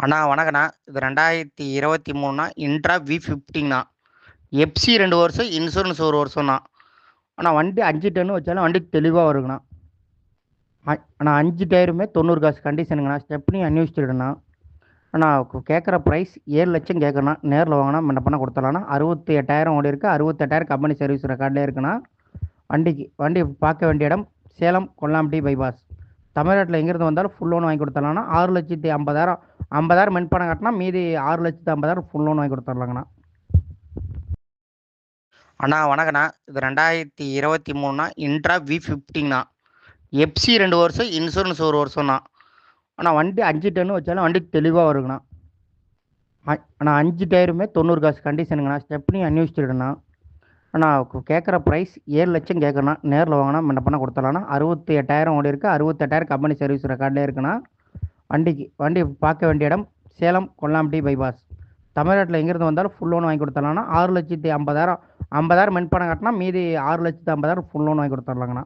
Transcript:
அண்ணா வணக்கண்ணா இது ரெண்டாயிரத்தி இருபத்தி மூணுண்ணா இன்ட்ரா வி ஃபிஃப்டிங்கண்ணா எஃப்சி ரெண்டு வருஷம் இன்சூரன்ஸ் ஒரு வருஷம்ண்ணா. அண்ணா வண்டி அஞ்சு டன்னு வச்சாலும் வண்டி தெளிவாக வருங்கண்ணா. அண்ணா அஞ்சு டயருமே தொண்ணூறு காசு கண்டிஷனுங்கண்ணா ஸ்டெப்னி அன்யூஸ்டுண்ணா அண்ணா கேட்குற ப்ரைஸ் ஏழு லட்சம் கேட்கணும் நேரில் வாங்கினா முன்ன பண்ண கொடுத்துடலாம்ண்ணா அறுபத்தி எட்டாயிரம் ஓடி இருக்குது அறுபத்தெட்டாயிரம் கம்பெனி சர்வீஸ் ரெக்கார்டில் இருக்குண்ணா. வண்டிக்கு வண்டி பார்க்க வேண்டிய இடம் சேலம் கொல்லாம்பட்டி பைபாஸ் தமிழ்நாட்டில் எங்கேருந்து வந்தாலும் ஃபுல் லோன் வாங்கி கொடுத்துடலாம்ண்ணா ஆறு லட்சத்தி ஐம்பதாயிரம் ஐம்பதாயிரம் மென் பணம் கட்டினா மீதி ஆறு லட்சத்தி ஐம்பதாயிரம் ஃபுல் லோன் வாங்கி கொடுத்துர்லாங்கண்ணா. அண்ணா வணக்கண்ணா. இது ரெண்டாயிரத்தி இருபத்தி மூணுண்ணா இன்ட்ரா வி ஃபிஃப்டிங்கண்ணா எஃப்சி ரெண்டு வருஷம் இன்சூரன்ஸ் ஒரு வருஷம்ண்ணா. அண்ணா வண்டி அஞ்சு டன்னு வச்சாலும் வண்டி தெளிவாக வருங்கண்ணா. அண்ணா அஞ்சு டயருமே தொண்ணூறு காசு கண்டிஷனுங்கண்ணா ஸ்டெப்னி அன்யூஸ்டுண்ணா அண்ணா கேட்குற ப்ரைஸ் ஏழு லட்சம் கேட்குறேண்ணா. நேரில் வாங்கினா முன்ன பண்ண கொடுத்துடலாம்ண்ணா அறுபத்தி எட்டாயிரம் ஓடி இருக்குது அறுபத்தெட்டாயிரம் கம்பெனி சர்வீஸ் ரெக்கார்டில் இருக்குண்ணா. வண்டிக்கு வண்டி பார்க்க வேண்டிய இடம் சேலம் கொல்லாம்பட்டி பைபாஸ் தமிழ்நாட்டில் எங்கேருந்து வந்தாலும் ஃபுல் லோன் வாங்கி கொடுத்துடலாம்ண்ணா ஆறு லட்சத்தி ஐம்பதாயிரம் ஐம்பதாயிரம் மென் பணம் கட்டினா மீதி ஆறு லட்சத்தி ஐம்பதாயிரம் ஃபுல் லோன் வாங்கி கொடுத்துர்லாங்கண்ணா